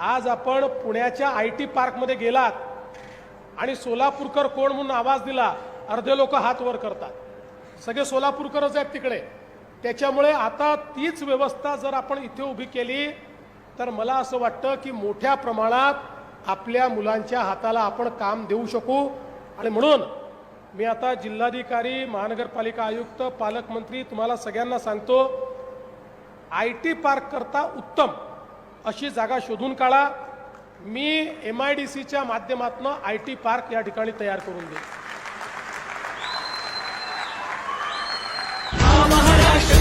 आज आपण पुण्याच्या आय टी पार्कमध्ये गेलात आणि सोलापूरकर कोण म्हणून आवाज दिला अर्धे लोक हात वर करतात. सगळे सोलापूरकरच आहेत तिकडे. त्याच्यामुळे आता तीच व्यवस्था जर आपण इथे उभी केली तर मला असं वाटतं की मोठ्या प्रमाणात आपल्या मुलांच्या हाताला आपण काम देऊ शकू. आणि म्हणून मी आता जिल्हाधिकारी महानगरपालिका आयुक्त पालकमंत्री तुम्हाला सगळ्यांना सांगतो आय टी पार्क करता उत्तम. अशी जागा शोधून काढा. मी एम आय डी सीच्या माध्यमातून आय टी पार्क या ठिकाणी तयार करून देईन. महाराष्ट्र